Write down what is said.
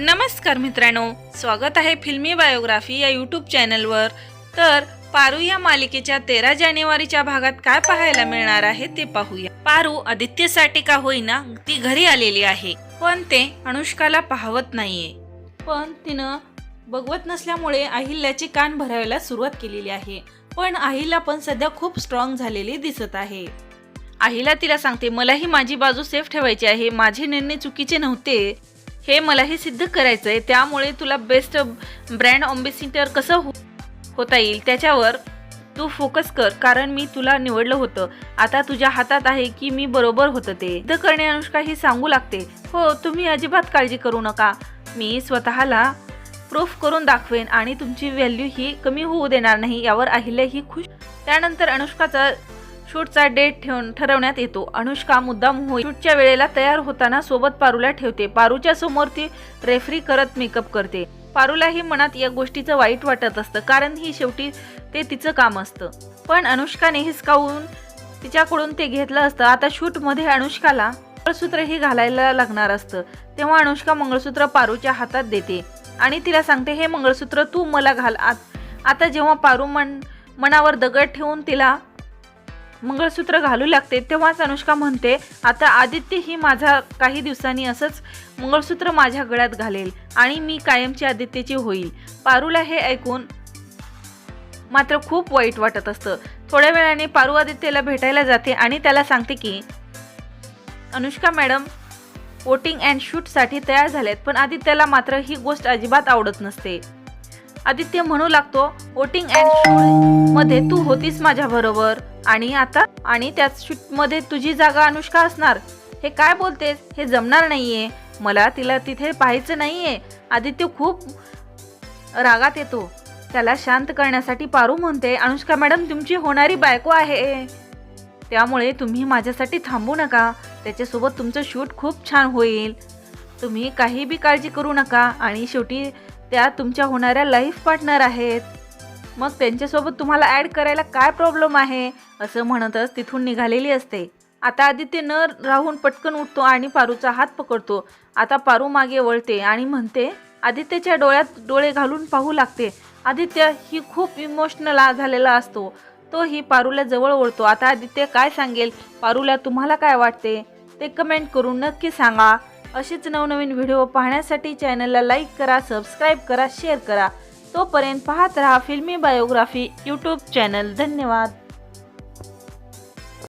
नमस्कार मित्रांनो स्वागत आहे फिल्मी बायोग्राफी या यूट्यूब चॅनलवर. तर पारू या मालिकेच्या तेरा जानेवारीच्या भागात काय पाहायला मिळणार आहे ते पाहूया. पारू आदित्यसाठी का होईना ती घरी आलेली आहे पण ते अनुष्काला पाहवत नाहीये. पण तिनं बघवत नसल्यामुळे अहिल्याची कान भरायला सुरुवात केलेली आहे पण अहिला पण सध्या खूप स्ट्रॉंग झालेली दिसत आहे. अहिला तिला सांगते मलाही माझी बाजू सेफ ठेवायची आहे माझे निर्णय चुकीचे नव्हते. हे मलाही सिद्ध करायचं आहे त्यामुळे तुला बेस्ट ब्रँड अम्बेसिडर कसं हो होता येईल त्याच्यावर तू फोकस कर. कारण मी तुला निवडलं होतं. आता तुझ्या हातात आहे की मी बरोबर होतं ते. सिद्ध करणे अनुष्का ही सांगू लागते. हो तुम्ही अजिबात काळजी करू नका. मी स्वतःला प्रूफ करून दाखवेन आणि तुमची व्हॅल्यू ही कमी होऊ देणार नाही यावर अहिल्या ही खुश. त्यानंतर अनुष्काचा शूटचा डेट ठेवून ठरवण्यात येतो. अनुष्का मुद्दाम होई शूटच्या वेळेला तयार होताना सोबत पारूला ठेवते. पारूच्या समोर ती रेफरी करत मेकअप करते. पारूलाही मनात या गोष्टीचं वाईट वाटत असतं कारण ही शेवटी ते तिचं काम असतं. पण अनुष्काने हिसकावून तिच्याकडून ते घेतलं असतं. आता शूटमध्ये अनुष्काला मंगळसूत्रही घालायला लागणार असतं. तेव्हा अनुष्का मंगळसूत्र पारूच्या हातात देते आणि तिला सांगते हे मंगळसूत्र तू मला घाल. आत- आता जेव्हा पारू मन मनावर दगड ठेवून तिला मंगळसूत्र घालू लागते. तेव्हाच अनुष्का म्हणते आता आदित्य ही माझा काही दिवसांनी असंच मंगळसूत्र माझ्या गळ्यात घालेल आणि मी कायमची आदित्यची होईल. पारूला हे ऐकून मात्र खूप वाईट वाटत असतं. थोड्या वेळाने पारू आदित्यला भेटायला जाते आणि त्याला सांगते की अनुष्का मॅडम वोटिंग अँड शूटसाठी तयार झालेत पण आदित्यला मात्र ही गोष्ट अजिबात आवडत नसते. आदित्य म्हणू लागतो वोटिंग अँड शूटमध्ये तू होतीस माझ्या बरोबर. आणि आता आणि त्याच शूटमध्ये तुझी जागा अनुष्का असणार. हे काय बोलतेस? हे जमणार नाहीये. मला तिला तिथे पाहायचं नाहीये. आदित्य खूप रागात येतो. त्याला शांत करण्यासाठी पारू म्हणते अनुष्का मॅडम तुमची होणारी बायको आहे. त्यामुळे तुम्ही माझ्यासाठी थांबू नका. त्याच्यासोबत तुमचं शूट खूप छान होईल. तुम्ही काही बी काळजी करू नका आणि शेवटी त्या तुमच्या होणाऱ्या लाईफ पार्टनर आहेत. मग त्यांच्यासोबत तुम्हाला ॲड करायला काय प्रॉब्लेम आहे? असं म्हणतच तिथून निघालेली असते. आता आदित्य न राहून पटकन उठतो आणि पारूचा हात पकडतो. आता पारू मागे वळते आणि म्हणते आदित्यच्या डोळ्यात डोळे घालून पाहू लागते. आदित्य ही खूप इमोशनल झालेला असतो. तो ही पारूला जवळ ओळतो. आता आदित्य काय सांगेल? पारूला तुम्हाला काय वाटते? ते कमेंट करून नक्की सांगा. असेच नवनवीन व्हिडिओ पाहण्यासाठी चॅनलला लाईक करा सबस्क्राईब करा शेअर करा. तोपर्यंत पाहत राहा फिल्मी बायोग्राफी यूट्यूब चॅनल. धन्यवाद.